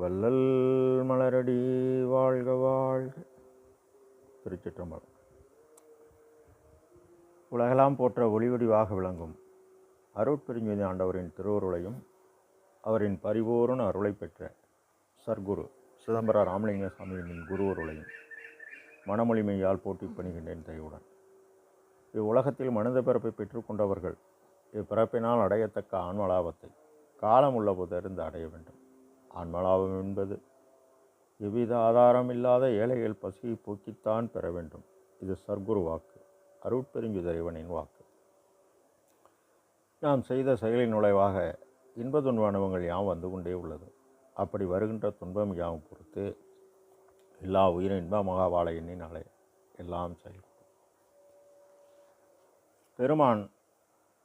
வள்ளல் மலரடி வாழ்க வாழ்க. திருச்சிற்றம்பலம். உலகெல்லாம் போற்ற ஒளிவடிவாக விளங்கும் அருட்பெருஞ்சுதி ஆண்டவரின் திருவருளையும் அவரின் பரிபூரண அருளை பெற்ற சர்க்குரு சிதம்பர ராமலிங்க சுவாமியின் குருவருளையும் மனமொழிமையால் போட்டி பணிகின்றேன் தயவுடன் இவ்வுலகத்தில் மனித பிறப்பை பெற்றுக்கொண்டவர்கள் இப்பிறப்பினால் அடையத்தக்க ஆன்மலாபத்தை காலம் உள்ளபோது அறிந்து அடைய வேண்டும். ஆன்மலாபம் என்பது. எவ்வித ஆதாரம் இல்லாத ஏழைகள் பசியை போக்கித்தான் பெற வேண்டும். இது சர்க்குரு வாக்கு. அருட்பெருஞ்சுதறிவனின் வாக்கு. நாம் செய்த செயலின் நுழைவாக இன்ப துன்ப அனுபவங்கள் யாம் வந்து கொண்டே உள்ளது. அப்படி வருகின்ற துன்பம் யாவும் பொறுத்து எல்லா உயிரும் இன்பமாக வாழ எண்ணினாலே எல்லாம் செயல்படும். பெருமான்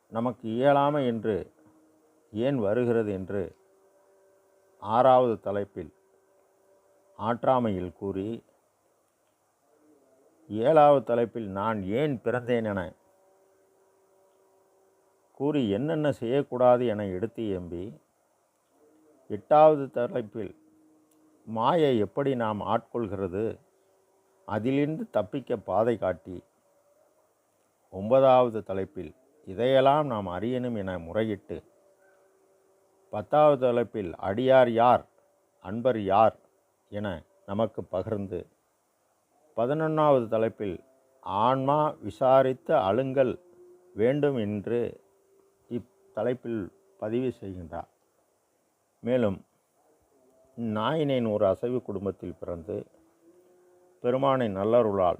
நமக்கு இயலாமை என்று ஏன் வருகிறது என்று ஆறாவது தலைப்பில் ஆற்றாமையில் கூறி ஏழாவது தலைப்பில் நான் ஏன் பிறந்தேன் என கூறி என்னென்ன செய்யக்கூடாது என எடுத்து எம்பி எட்டாவது தலைப்பில் மாயை எப்படி நாம் ஆட்கொள்கிறது அதிலிருந்து தப்பிக்க பாதை காட்டி ஒன்பதாவது தலைப்பில் இதையெல்லாம் நாம் அறியணும் என முறையிட்டு பத்தாவது தலைப்பில் அடியார் யார்? அன்பர் யார்? என நமக்கு பகிர்ந்து. பதினொன்றாவது தலைப்பில் ஆன்மா விசாரித்த அழுங்கல் வேண்டும் என்று இத்தலைப்பில் பதிவு செய்கின்றார். மேலும் நாயினேன் ஒரு அசைவு குடும்பத்தில் பிறந்து பெருமானின் நல்லருளால்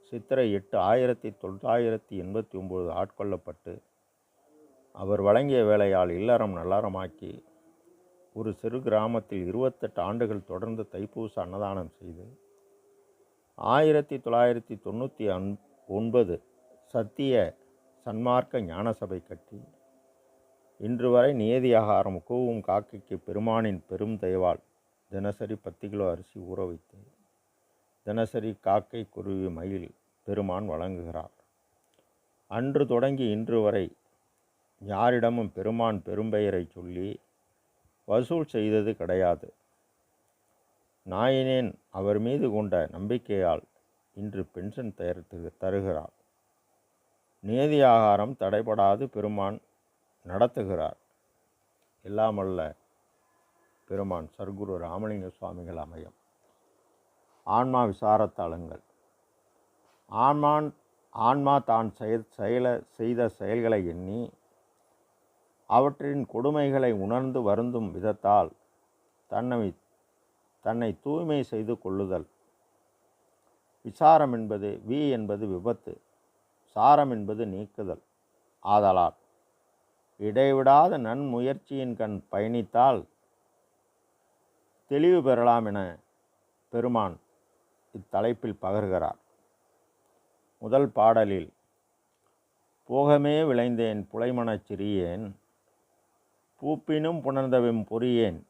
சித்திரை எட்டு ஆயிரத்தி தொள்ளாயிரத்தி எண்பத்தி ஒம்பது ஆட்கொள்ளப்பட்டு அவர் வழங்கிய வேலையால் இல்லறம் நல்லறமாக்கி ஒரு சிறு கிராமத்தில் இருபத்தெட்டு ஆண்டுகள் தொடர்ந்து தைப்பூச அன்னதானம் செய்து ஆயிரத்தி தொள்ளாயிரத்தி தொண்ணூற்றி அன் ஒன்பது சத்திய சன்மார்க்க ஞானசபை கட்டி இன்று வரை நியதியாகாரம் கூவும் காக்கைக்கு பெருமானின் பெரும் தயவால் தினசரி பத்து கிலோ அரிசி ஊற வைத்து தினசரி காக்கை குருவி மயில் பெருமான் வழங்குகிறார். அன்று தொடங்கி இன்று வரை யாரிடமும் பெருமான் பெரும்பெயரை சொல்லி வசூல் செய்தது கிடையாது. நாயினேன் அவர் மீது கொண்ட நம்பிக்கையால் இன்று பென்ஷன் தயாரித்து தருகிறார். நேதி ஆகாரம் தடைபடாது பெருமான் நடத்துகிறார். எல்லாமல்ல பெருமான் சர்க்குரு ராமலிங்க சுவாமிகள் அமையும். ஆன்மா விசாரத்தலங்கள். ஆன்மான் ஆன்மா தான் செய செயல செய்த செயல்களை எண்ணி அவற்றின் கொடுமைகளை உணர்ந்து வருந்தும் விதத்தால் தன்னை தன்னை தூய்மை செய்து கொள்ளுதல். விசாரம் என்பது வி என்பது விபத்து சாரம் என்பது நீக்குதல் ஆதலால். இடைவிடாத நன்முயற்சியின் கண் பயணித்தால் தெளிவு பெறலாம் என பெருமான் இத்தலைப்பில் பகர்கிறார். முதல் பாடலில் போகமே விளைந்தேன் புலைமனச் சிறியேன் பூப்பினும் புணர்ந்தவன் பொறியேன்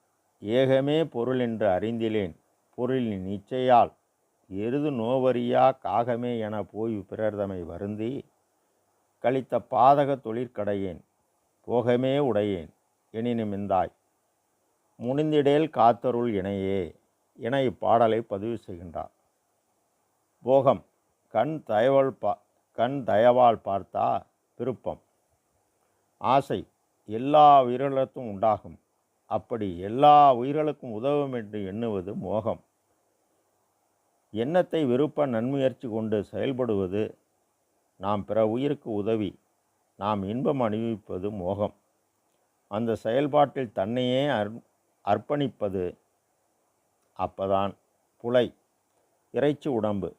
ஏகமே பொருள் என்று அறிந்திலேன். பொருளின் நிச்சயால் எருது நோவரியா காகமே என போய் பிறர்தமை வருந்தி கழித்த பாதக தொழிற்கடையேன் போகமே உடையேன். எனினும் இந்தாய். முனிந்திடேல் காத்தருள் இணையே. என இப்பாடலை பதிவு செய்கின்றார். போகம். கண் தயவால் பா கண் தயவால் பார்த்தா விருப்பம். ஆசை. எல்லா உயிரிழத்தும் உண்டாகும். அப்படி எல்லா உயிர்களுக்கும் உதவும் என்று எண்ணுவது மோகம். எண்ணத்தை விருப்ப நன்முயற்சி கொண்டு செயல்படுவது நாம் பிற உயிருக்கு உதவி. நாம் இன்பம் அணிவிப்பது மோகம். அந்த செயல்பாட்டில் தன்னையே அர் அர்ப்பணிப்பது அப்பதான் புலை இறைச்சி உடம்பு.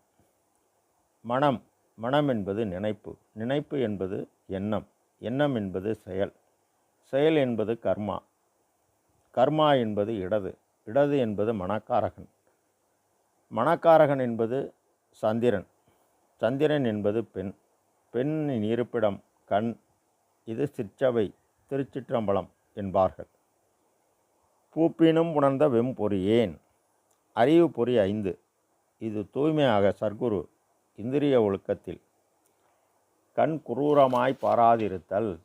மனம் மனம் என்பது நினைப்பு. நினைப்பு என்பது எண்ணம். எண்ணம் என்பது செயல். செயல் என்பது கர்மா. கர்மா என்பது இடது. இடது என்பது மணக்காரகன் மணக்காரகன் என்பது சந்திரன். சந்திரன் என்பது பெண். பெண்ணின் இருப்பிடம் கண். இது சிற்றவை திருச்சிற்றம்பலம் என்பார்கள். பூப்பினும் உணர்ந்த வெம்பொறியேன் அறிவு பொறி ஐந்து. இது தூய்மையாக சர்க்குரு இந்திரிய ஒழுக்கத்தில். கண் குரூரமாய் பாராதிருத்தல்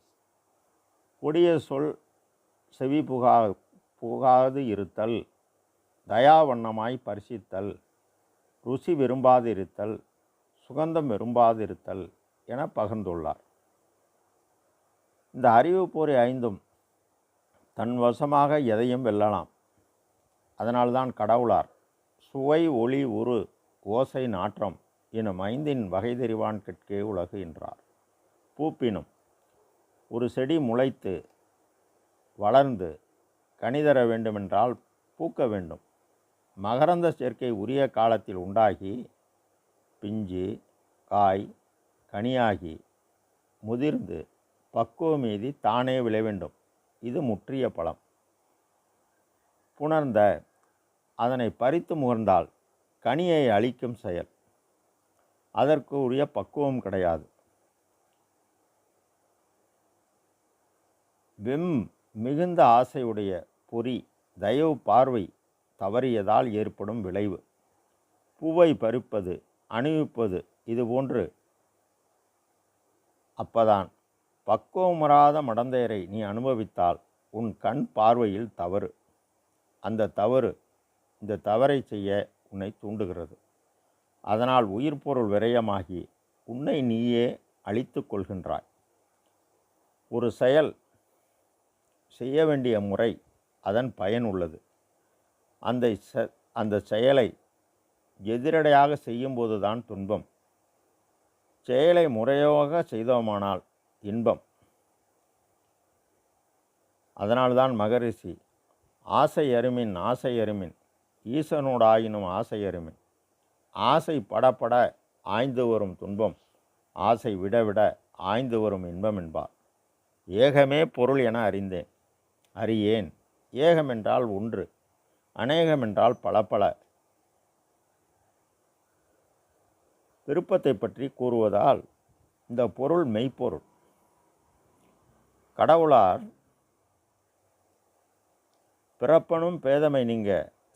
கொடிய சொல் செவி புகா புகாது இருத்தல் தயாவண்ணமாய் பரிசித்தல் ருசி விரும்பாதிருத்தல் சுகந்தம் விரும்பாதிருத்தல் என பகிர்ந்துள்ளார். இந்த அறிவு ஐந்தும் தன் வசமாக எதையும் வெல்லலாம். அதனால்தான் கடவுளார் சுவை ஒளி உரு ஓசை நாற்றம் எனும் ஐந்தின் வகை தெரிவான் கெட்கே உலகு என்றார் பூப்பினும் ஒரு செடி முளைத்து வளர்ந்து கனிதர வேண்டுமென்றால் பூக்க வேண்டும். மகரந்த சேர்க்கை உரிய காலத்தில் உண்டாகி பிஞ்சு காய் கனியாகி முதிர்ந்து பக்குவமீதி தானே விளை வேண்டும். இது முற்றிய பழம். புணர்ந்த அதனை பறித்து முகர்ந்தால் கனியை அழிக்கும் செயல். அதற்கு உரிய பக்குவம் கிடையாது. வெம் மிகுந்த ஆசையுடைய பொறி தயவு பார்வை தவறியதால் ஏற்படும் விளைவு. பூவை பறிப்பது அணிவிப்பது இதுபோன்று அப்பதான். பக்குவமராத மடந்தையரை நீ அனுபவித்தால் உன் கண் பார்வையில் தவறு. அந்த தவறு இந்த தவறை செய்ய உன்னை தூண்டுகிறது. அதனால் உயிர் பொருள் விரயமாகி உன்னை நீயே அழித்து கொள்கின்றாய். ஒரு செயல் செய்ய வேண்டிய முறை அதன் பயன் உள்ளது. அந்த அந்த செயலை எதிரடையாக செய்யும்போது தான் துன்பம். செயலை முறையாக செய்தோமானால் இன்பம். அதனால்தான் மகரிஷி ஆசை அருமின் ஆசை அருமின் ஈசனோடாயினும் ஆசை அருமின் ஆசை படப்பட ஆய்ந்து வரும் துன்பம் ஆசை விடவிட ஆய்ந்து வரும் இன்பம் என்பார். ஏகமே பொருள் என அறிந்தேன். அறியேன். ஏகமென்றால் ஒன்று அநேகமென்றால் பல பல. விருப்பத்தை பற்றி கூறுவதால் இந்த பொருள் மெய்ப்பொருள். கடவுளார் பிறப்பனும் பேதமை நீங்க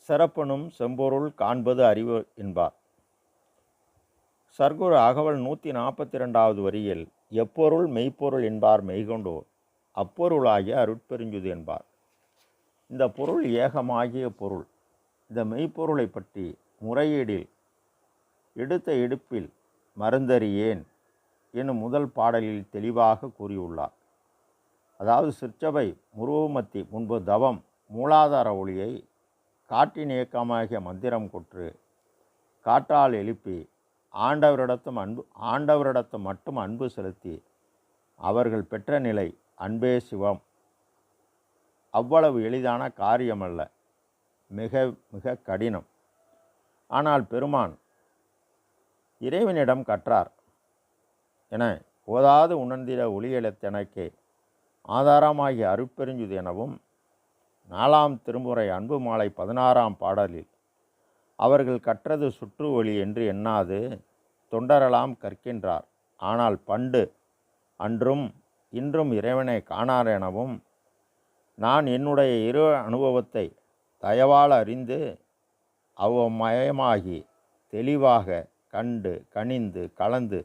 சிறப்பனும் செம்பொருள் காண்பது அறிவு என்பார். சர்க்குரு அகவல் நூற்றி நாற்பத்தி ரெண்டாவது வரியில் எப்பொருள் மெய்ப்பொருள் என்பார் மெய்கொண்டோர். அப்பொருளாகிய அருட்பெருஞ்சுது என்பார். இந்த பொருள் ஏகமாகிய பொருள். இந்த மெய்ப்பொருளை பற்றி முறையீடில் எடுத்த எடுப்பில் மருந்தறியேன் எனும் முதல் பாடலில் தெளிவாக கூறியுள்ளார். அதாவது சிற்றவை முருவமத்தி முன்பு தவம் மூலாதார ஒளியை காட்டின் இயக்கமாகிய மந்திரம் கொற்று காற்றால் எழுப்பி ஆண்டவரிடத்தும் அன்பு ஆண்டவரிடத்தும் மட்டும் அன்பு செலுத்தி அவர்கள் பெற்ற நிலை அன்பே சிவம். அவ்வளவு எளிதான காரியமல்ல. மிக மிக கடினம். ஆனால் பெருமான் இறைவனிடம் கற்றார். என ஓதாது உணர்ந்திட ஒளியெழுத்தெனக்கே ஆதாரமாகிய அருட்பெருஞ்சுது எனவும் நாலாம் திருமுறை அன்பு மாலை பதினாறாம் பாடலில் அவர்கள் கற்றது சுற்று ஒளி என்று எண்ணாது தொண்டரலாம் கற்கின்றார். ஆனால் பண்டு அன்றும் இன்றும் இறைவனை காணார் எனவும் நான் என்னுடைய இரு அனுபவத்தை தயவால் அறிந்து அவ்வமயமாகி தெளிவாக கண்டு கனிந்து கலந்து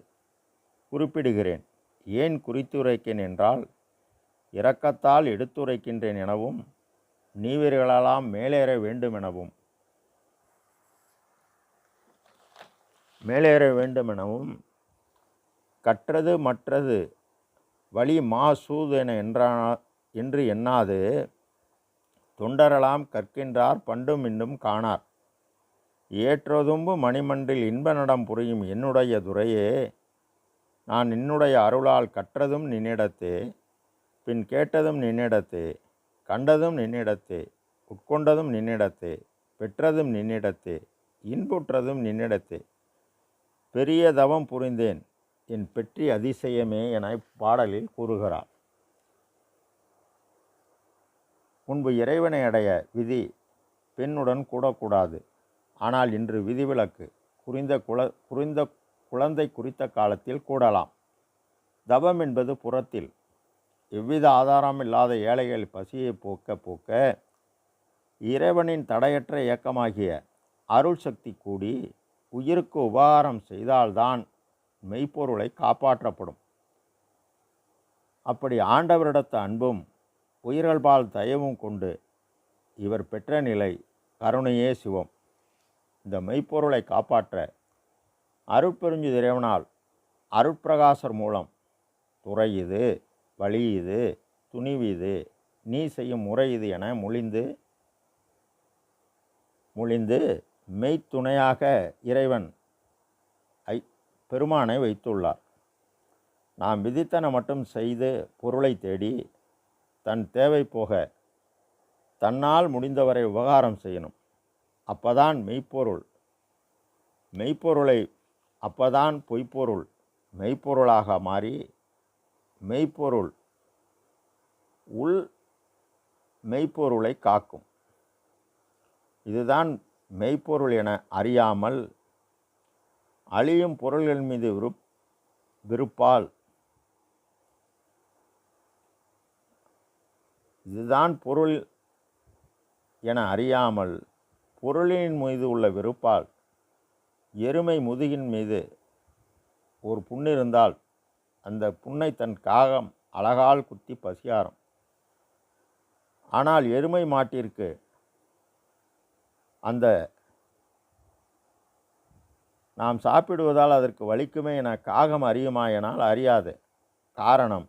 குறிப்பிடுகிறேன். ஏன் குறித்துரைக்கேன் என்றால் இரக்கத்தால் எடுத்துரைக்கின்றேன் எனவும் நீவர்களெல்லாம் மேலேற வேண்டும் எனவும் மேலேற வேண்டும் எனவும் கற்றது மற்றது வழி மாசூது என என்றா என்று எண்ணாது. தொண்டரலாம் கற்கின்றார் பண்டும் இன்னும் காணார். ஏற்றதும்பு மணிமன்றில் இன்ப நடம் புரியும் என்னுடைய துறையே. நான் என்னுடைய அருளால் கற்றதும் நின்னிடத்தே. பின் கேட்டதும் நின்னிடத்தே. கண்டதும் நின்னிடத்தே. உட்கொண்டதும் நின்னிடத்தே. பெற்றதும் நின்னிடத்தே. இன்புற்றதும் நின்னிடத்தே. பெரிய தவம் புரிந்தேன். என் பெற்றி அதிசயமே என பாடலில் கூறுகிறார். முன்பு இறைவனை அடைய விதி பெண்ணுடன் கூடக்கூடாது. ஆனால் இன்று விதிவிலக்கு குறிந்த குல குறிந்த குழந்தை குறித்த காலத்தில் கூடலாம். தவம் என்பது புறத்தில் எவ்வித ஆதாரம் இல்லாத ஏழைகள் பசியை போக்க போக்க இறைவனின் தடையற்ற இயக்கமாகிய அருள் சக்தி கூடி உயிருக்கு உபகாரம் செய்தால்தான் மெய்ப்பொருளை காப்பாற்றப்படும். அப்படி ஆண்டவரிடத்த அன்பும் உயிர்கள்பால் தயவும் கொண்டு இவர் பெற்ற நிலை கருணையே சிவம். இந்த மெய்ப்பொருளை காப்பாற்ற அருட்பெருஞ்சு இறைவனால் அருட்பிரகாசர் மூலம் துறை இது வழி இது துணிவு இது நீ செய்யும் முறை இது என முழிந்து மொழிந்து மெய்த்துணையாக இறைவன் பெருமானை வைத்துள்ளார். நாம் விதித்தன மட்டும் செய்து பொருளை தேடி தன் தேவை போக தன்னால் முடிந்தவரை உபகாரம் செய்யணும். அப்பதான் மெய்ப்பொருள். மெய்ப்பொருளை அப்பதான் பொய்ப்பொருள். மெய்ப்பொருளாக மாறி மெய்ப்பொருள் உள் மெய்ப்பொருளை காக்கும். இதுதான் மெய்ப்பொருள் என அறியாமல் அழியும் பொருள்கள் மீது விருப் விருப்பால் இதுதான் பொருள் என அறியாமல் பொருளின் மீது உள்ள வெறுப்பால் எருமை முதுகின் மீது ஒரு புண் இருந்தால் அந்த புண்ணை தன் காகம் அழகால் குத்தி பசியாரம். ஆனால் எருமை மாட்டிற்கு அந்த நாம் சாப்பிடுவதால் அதற்கு வலிக்குமே என காகம் அறியுமா எனால் அறியாது. காரணம்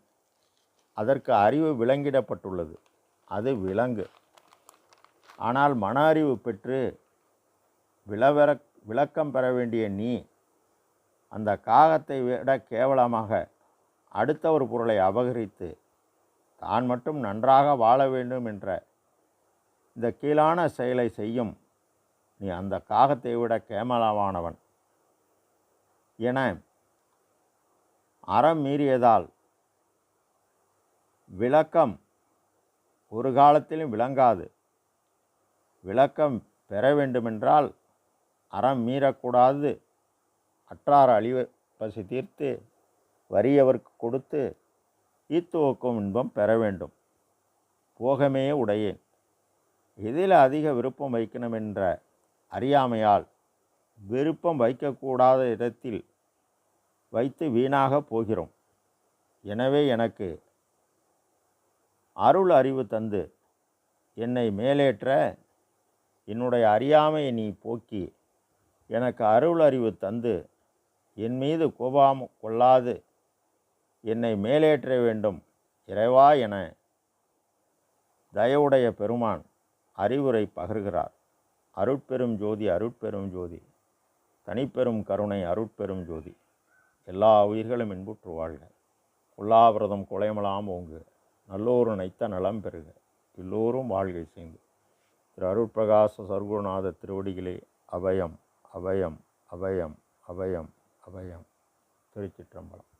அதற்கு அறிவு விளங்கிடப்பட்டுள்ளது. அது விலங்கு. ஆனால் மன அறிவு பெற்று விளவர விளக்கம் பெற வேண்டிய நீ அந்த காகத்தை விட கேவலமாக அடுத்த ஒரு பொருளை அபகரித்து தான் மட்டும் நன்றாக வாழ வேண்டும் என்ற இந்த கீழான செயலை செய்யும். நீ அந்த காகத்தை விட கேமலமானவன் என அறம் மீறியதால் விளக்கம் ஒரு காலத்திலும் விளங்காது. விளக்கம் பெற வேண்டுமென்றால் அறம் மீறக்கூடாது. அற்றார் அழிவு பசி தீர்த்து வறியவர்க்கு கொடுத்து ஈத்துவக்கும் இன்பம் பெற வேண்டும். போகமே உடையேன். எதில் அதிக விருப்பம் வைக்கணும் என்ற அறியாமையால் விருப்பம் வைக்கக்கூடாத இடத்தில் வைத்து வீணாக போகிறோம். எனவே எனக்கு அருள் அறிவு தந்து என்னை மேலேற்ற என்னுடைய அறியாமையை நீ போக்கி எனக்கு அருள் அறிவு தந்து என் மீது கோபம் கொள்ளாது. என்னை மேலேற்ற வேண்டும். இறைவா என தயவுடைய பெருமான் அறிவுரை பகர்கிறார். அருட்பெரும் ஜோதி அருட்பெரும் ஜோதி. தனிப்பெரும் கருணை அருட்பெரும் ஜோதி. எல்லா உயிர்களும் இன்புற்று வாழ்க. உல்லாவிரதம் குலைமலாம் ஓங்கு. நல்லோரு நைத்த நலம் பெறுக. எல்லோரும் வாழ்கை செய்து. திரு அருட்பிரகாச சர்க்குருநாத திருவடிகளே அபயம் அபயம் அபயம் அபயம் அபயம். திருச்சிற்றம்பலம்.